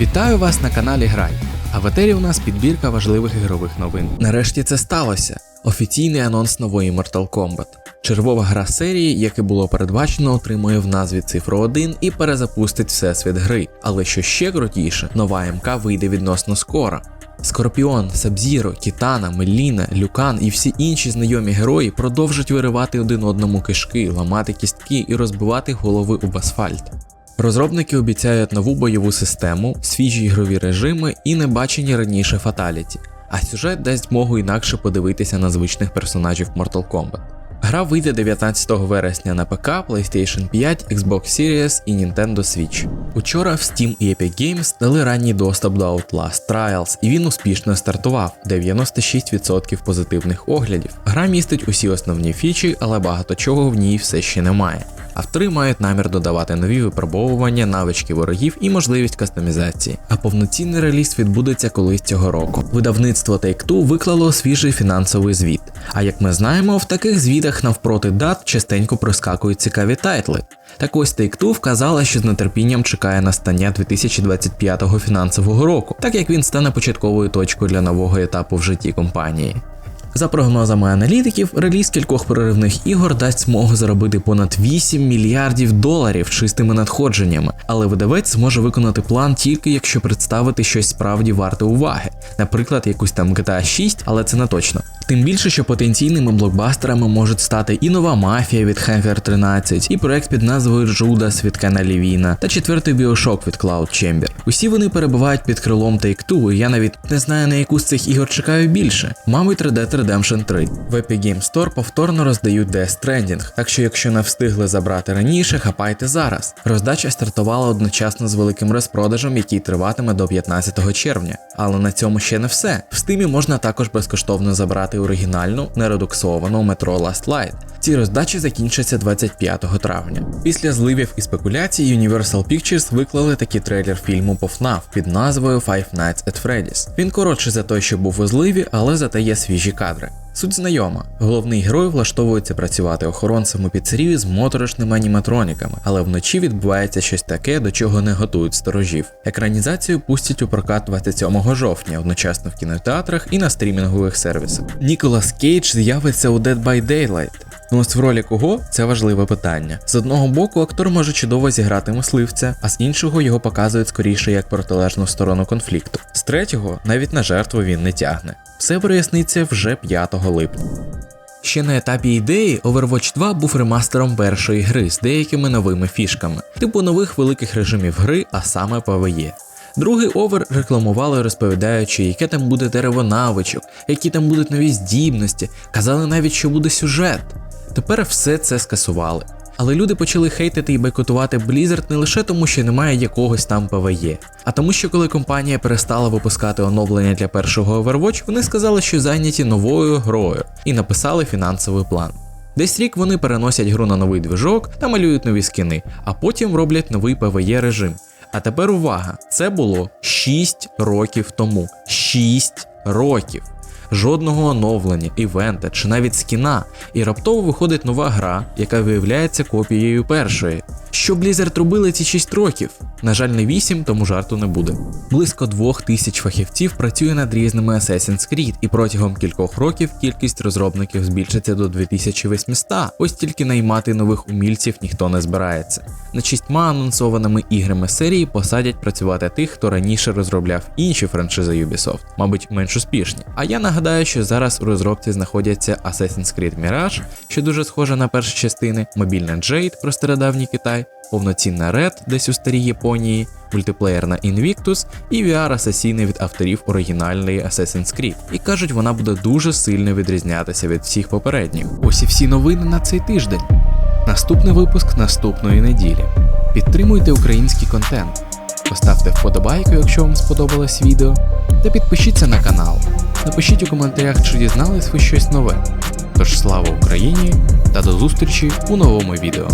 Вітаю вас на каналі Грай. А в етері у нас підбірка важливих ігрових новин. Нарешті це сталося. Офіційний анонс нової Mortal Kombat. Чергова гра серії, яке було передбачено, отримує в назві цифру 1 і перезапустить всесвіт гри. Але що ще крутіше, нова МК вийде відносно скоро. Скорпіон, Сабзіро, Кітана, Меліна, Люкан і всі інші знайомі герої продовжать виривати один одному кишки, ламати кістки і розбивати голови об асфальт. Розробники обіцяють нову бойову систему, свіжі ігрові режими і небачені раніше фаталіті, а сюжет дасть змогу інакше подивитися на звичних персонажів Mortal Kombat. Гра вийде 19 вересня на ПК, PlayStation 5, Xbox Series і Nintendo Switch. Учора в Steam і Epic Games дали ранній доступ до Outlast Trials, і він успішно стартував 96% позитивних оглядів. Гра містить усі основні фічі, але багато чого в ній все ще немає. Автори мають намір додавати нові випробовування, навички ворогів і можливість кастомізації. А повноцінний реліз відбудеться колись цього року. Видавництво Take-Two виклало свіжий фінансовий звіт. А як ми знаємо, в таких звітах навпроти дат частенько проскакують цікаві тайтли. Так ось Take-Two вказала, що з нетерпінням чекає настання 2025 фінансового року, так як він стане початковою точкою для нового етапу в житті компанії. За прогнозами аналітиків, реліз кількох проривних ігор дасть змогу заробити понад 8 мільярдів доларів чистими надходженнями, але видавець зможе виконати план тільки якщо представити щось справді варте уваги, наприклад, якусь там GTA 6, але це не точно. Тим більше, що потенційними блокбастерами можуть стати і нова мафія від Hanger 13, і проект під назвою Judas від Лівіна, та четвертий Bioshock від Cloud Chamber. Усі вони перебувають під крилом Take-Two, і я навіть не знаю на яку з цих ігор чекаю більше. Мабуть, Red Dead Redemption 3. В Epic Game Store повторно роздають Death Stranding, так що якщо не встигли забрати раніше, хапайте зараз. Роздача стартувала одночасно з великим розпродажем, який триватиме до 15 червня. Але на цьому ще не все. В стимі можна також безкоштовно забрати оригінальну нередуксовану метро Last Light. Ці роздачі закінчаться 25 травня. Після зливів і спекуляцій Universal Pictures виклали такий трейлер фільму по FNAF під назвою Five Nights at Freddy's. Він коротший за той, що був у зливі, але зате є свіжі кадри. Суть знайома. Головний герой влаштовується працювати охоронцем у піцерії з моторошними аніматроніками, але вночі відбувається щось таке, до чого не готують сторожів. Екранізацію пустять у прокат 27 жовтня, одночасно в кінотеатрах і на стрімінгових сервісах. Ніколас Кейдж з'явиться у Dead by Daylight. Ну ось в ролі кого це важливе питання. З одного боку, актор може чудово зіграти мисливця, а з іншого його показують скоріше як протилежну сторону конфлікту. З третього навіть на жертву він не тягне. Все проясниться вже 5 липня. Ще на етапі ідеї Overwatch 2 був ремастером першої гри з деякими новими фішками, типу нових великих режимів гри, а саме PvE. Другий овер рекламували, розповідаючи, яке там буде дерево навичок, які там будуть нові здібності, казали навіть, що буде сюжет. Тепер все це скасували. Але люди почали хейтити і бойкотувати Blizzard не лише тому, що немає якогось там PvE, а тому, що коли компанія перестала випускати оновлення для першого Overwatch, вони сказали, що зайняті новою грою, і написали фінансовий план. Десь рік вони переносять гру на новий движок та малюють нові скини, а потім роблять новий PvE режим. А тепер увага! Це було 6 років тому. 6 років жодного оновлення, івента чи навіть скіна, і раптово виходить нова гра, яка виявляється копією першої. Що Blizzard робили ці 6 років? На жаль, не 8, тому жарту не буде. Близько двох тисяч фахівців працює над різними Assassin's Creed, і протягом кількох років кількість розробників збільшиться до 2800. Ось тільки наймати нових умільців ніхто не збирається. Над шістьма анонсованими іграми серії посадять працювати тих, хто раніше розробляв інші франшизи Ubisoft, мабуть, менш успішні. А я нагадаю, що зараз у розробці знаходяться Assassin's Creed Mirage, що дуже схожа на перші частини, мобільна Jade про стародавній Китай, повноцінна Red десь у старій Японії, мультиплеєрна Invictus і VR асасіни від авторів оригінальної Assassin's Creed. І кажуть, вона буде дуже сильно відрізнятися від всіх попередніх. Ось і всі новини на цей тиждень. Наступний випуск наступної неділі. Підтримуйте український контент. Поставте вподобайку, якщо вам сподобалось відео, та підпишіться на канал. Напишіть у коментарях, чи дізнались ви щось нове. Тож слава Україні та до зустрічі у новому відео.